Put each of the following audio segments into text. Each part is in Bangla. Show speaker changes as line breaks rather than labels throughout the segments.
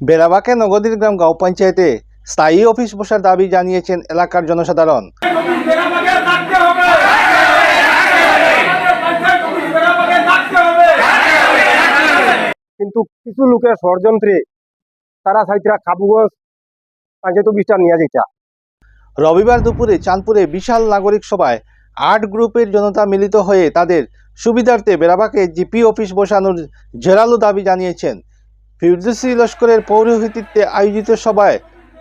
বেলাবাকে নগদীর গ্রাম গাঁও পঞ্চায়েতে স্থায়ী অফিস বসার দাবি জানিয়েছেন এলাকার জনসাধারণ।
কিন্তু কিছু লোকের ষড়যন্ত্রে তারা সাইতরা কাবুগঞ্জ পঞ্চায়েত অফিসটা নিয়ে যেটা
রবিবার দুপুরে চাঁদপুরে বিশাল নাগরিক সভায় আট গ্রুপের জনতা মিলিত হয়ে তাদের সুবিধার্থে বেড়াবাকে জিপি অফিস বসানোর জেরালো দাবি জানিয়েছেন ফিরদৌসি লস্করের পৌরোহিত্যে আয়োজিত সভায়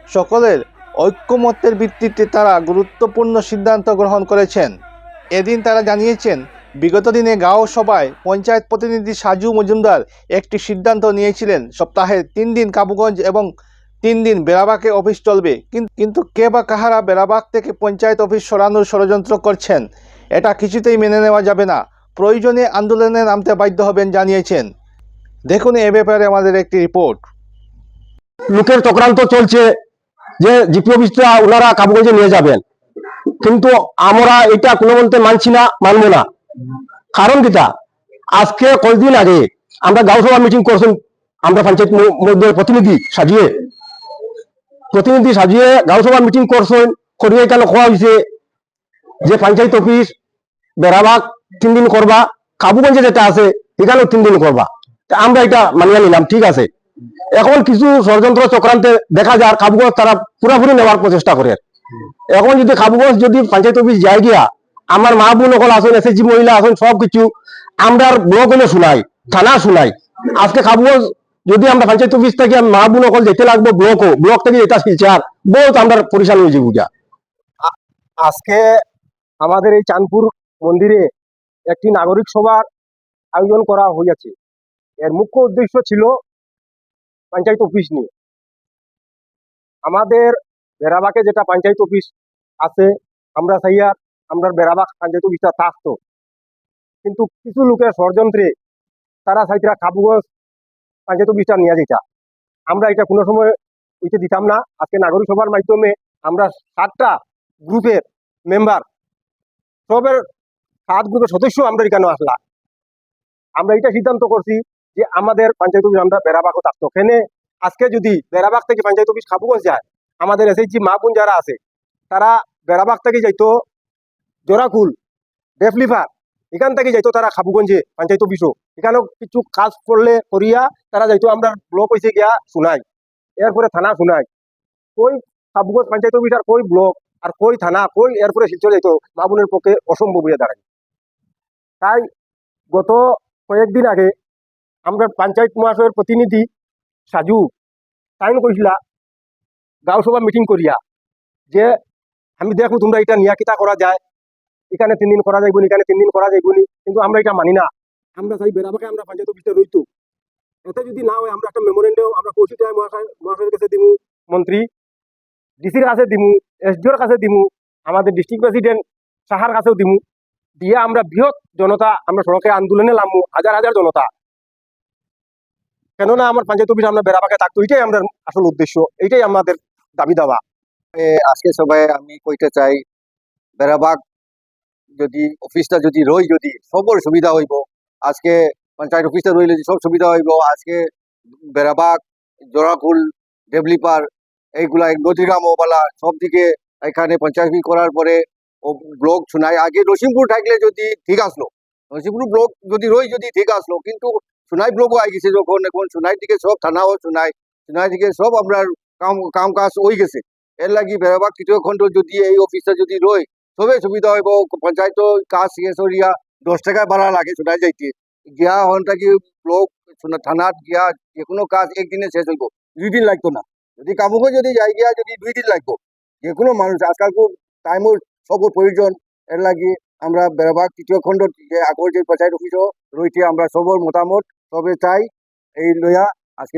সকলের ঐক্যমত্যের ভিত্তিতে তারা গুরুত্বপূর্ণ সিদ্ধান্ত গ্রহণ করেছেন। এদিন তারা জানিয়েছেন, বিগত দিনে গাঁও সভায় পঞ্চায়েত প্রতিনিধি সাজু মজুমদার একটি সিদ্ধান্ত নিয়েছিলেন, সপ্তাহে তিন দিন কাবুগঞ্জ এবং তিন দিন বেড়াবাকে অফিস চলবে। কিন্তু কে বা কাহারা বেড়াবাগ থেকে পঞ্চায়েত অফিস সরানোর ষড়যন্ত্র করছেন, এটা কিছুতেই মেনে নেওয়া যাবে না। প্রয়োজনে আন্দোলনে নামতে বাধ্য হবেন, জানিয়েছেন। দেখুন এ ব্যাপারে আমাদের একটি রিপোর্ট
লোকের চক্রান্ত চলছে যে জিপি অফিসটা ওনারা কাবুগঞ্জে নিয়ে যাবেন। কিন্তু আমরা এটা কোনো মতে মানছি না, মানবো না। কারণ কিটা? আজকে কয়েকদিন আগে আমরা গাঁও সভা মিটিং করছেন আমরা পঞ্চায়েত মধ্যে প্রতিনিধি সাজিয়ে। প্রতিনিধি সাজিয়ে গাঁও সভা মিটিং করছেন, করিয়ে এখানে খোয়া হয়েছে যে পঞ্চায়েত অফিস বেড়াবাগ তিন দিন করবা, কাবুগঞ্জে যেটা আছে, এখানেও তিন দিন করবা। আমরা এটা মানিয়ে নিলাম, ঠিক আছে। এখন কিছু ষড়যন্ত্র চক্রান্তে দেখা যায় কাবুগঞ্জ তারা পুরাপুরি নেওয়ার প্রচেষ্টা করে। এখন যদি কাবুগঞ্জ যদি পঞ্চায়েত অফিস যায় গিয়া, আমার মা বোন সকল আসুন এসএসজি মহিলা আসুন সব কিছু, আমরা ব্লক হলে শুনাই, থানা শুনাই। আজকে কাবুগঞ্জ যদি আমরা পঞ্চায়েত অফিস থেকে মা বোন সকল যেতে লাগবো ব্লকও, ব্লক থেকে এটা শিলচার, বহুত আমরা পরিশান হয়ে যাব গিয়া। আজকে আমাদের এই চাঁদপুর মন্দিরে একটি নাগরিক সভার আয়োজন করা হয়েছে এর মুখ্য উদ্দেশ্য ছিল পঞ্চায়েত অফিস নিয়ে। আমাদের বেড়াবাকে যেটা পঞ্চায়েত অফিস আছে, আমরা চাইয়া আমরা বেড়াবাক পঞ্চায়েত অফিসটা থাকতো। কিন্তু কিছু লোকের ষড়যন্ত্রে তারা চাইতরা কাবুগঞ্জ পঞ্চায়েত অফিসটা নিয়ে যেটা আমরা এটা কোনো সময় ওইতে দিতাম না। আজকে নাগরিক সভার মাধ্যমে আমরা সাতটা গ্রুপের মেম্বার, সবের সাত গ্রুপের সদস্য আমরা এখানে আসলাম। আমরা এটা সিদ্ধান্ত করছি যে আমাদের পঞ্চায়েত অফিস আমরা বেড়াবাগও থাকতো। এখানে আজকে যদি বেড়াবাগ থেকে পঞ্চায়েত অফিস খাবুগঞ্জ যায়? আমাদের এসএইচজি মা বোন যারা আছে, তারা বেড়াবাগ থেকে যাইতো জোড়াকুল ডেফলিফার এখান থেকে যাইতো তারা খাবুগঞ্জে পঞ্চায়েত অফিসও। এখানেও কিছু কাজ করলে করিয়া তারা যাইতো, আমরা ব্লক হয়েছে গিয়া শুনাই এরপরে থানা শুনাই কই খাবুগঞ্জ পঞ্চায়েত অফিস আর কই ব্লক? আর কই থানা? কই এরপরে শিলচর যাইতো? মা বোনের পক্ষে অসম্ভব হয়ে দাঁড়ায়। তাই গত কয়েকদিন আগে আমরা পঞ্চায়েত মহাশয়ের প্রতিনিধি সাজু টাইম কইছিলা, গাঁও সভা মিটিং করিয়া যে, আমি দেখো তোমরা এটা নিয়া কিতা করা যায়, এখানে তিন দিন করা যাইবনি এখানে তিন দিন করা যাইবনি কিন্তু আমরা এটা মানি না। আমরা চাই বেড়াবাকে আমরা পঞ্চায়েত অফিসে রইতো। এতে যদি না হয় আমরা একটা মেমোরেন্ডাম আমরা কৌশিক রায় মহাশয়, মহাশয়ের কাছে দিমু, মন্ত্রী, ডিসির কাছে দিমু, এসডিওর কাছে দিমু, আমাদের ডিস্ট্রিক্ট প্রেসিডেন্ট সাহার কাছেও দিমু। দিয়ে আমরা বৃহৎ জনতা, আমরা সড়কে আন্দোলনে নামবো, হাজার হাজার জনতা। কেননা আমার পঞ্চায়েত অফিস আমরা বেড়াবাকে থাকতো, এটাই আমাদের আসল উদ্দেশ্য এইটাই আমাদের দাবি দাওয়া
আজকে সবাই আমি কইতে চাই বেড়াবাগ যদি, অফিসটা যদি রই যদি সবর সুবিধা হইব, আজকে পঞ্চায়েত অফিসটা রইলে সব সুবিধা হইব, আজকে বেড়াবাগ জোড়াকুল, ডেভলিপার, এইগুলা নদীগ্রাম ওবালা, সব দিকে এখানে পঞ্চায়েত করার পরে ও ব্লক শোনায়। আগে নসিমপুর থাকলে যদি ঠিক আসলো নসিমপুর ব্লক যদি রই যদি ঠিক আসলো, কিন্তু সোনাই ব্লকও আই গেছে যখন, এখন সোনাই দিকে সব থানাও শোনায় সোনাই দিকে সব আমরা কাম কাম কাজ হয়ে গেছে। এর লাগি বেড়াবাগ খণ্ড যদি এই অফিসটা যদি রই সবে সুবিধা হইব। পঞ্চায়েত কাজ শেষ হইয়া দশ টাকা ভাড়া লাগে শোনা যাইতে। গিয়া হনটা কি ব্লক থানাত গিয়া যে কোনো কাজ একদিনে শেষ হইব, দুই দিন লাগতো না। যদি কামুকে যদি যাই গিয়া যদি দুই দিন লাগবো। যে কোনো মানুষ আজকাল খুব টাইমও সব প্রয়োজন। এর লাগি আমরা বেড়াবাগ তৃতীয় খণ্ড যে আগর যে পঞ্চায়েত অফিসও রয়েছে আমরা সবর মতামত। তবে চাই এই লইয়া আজকে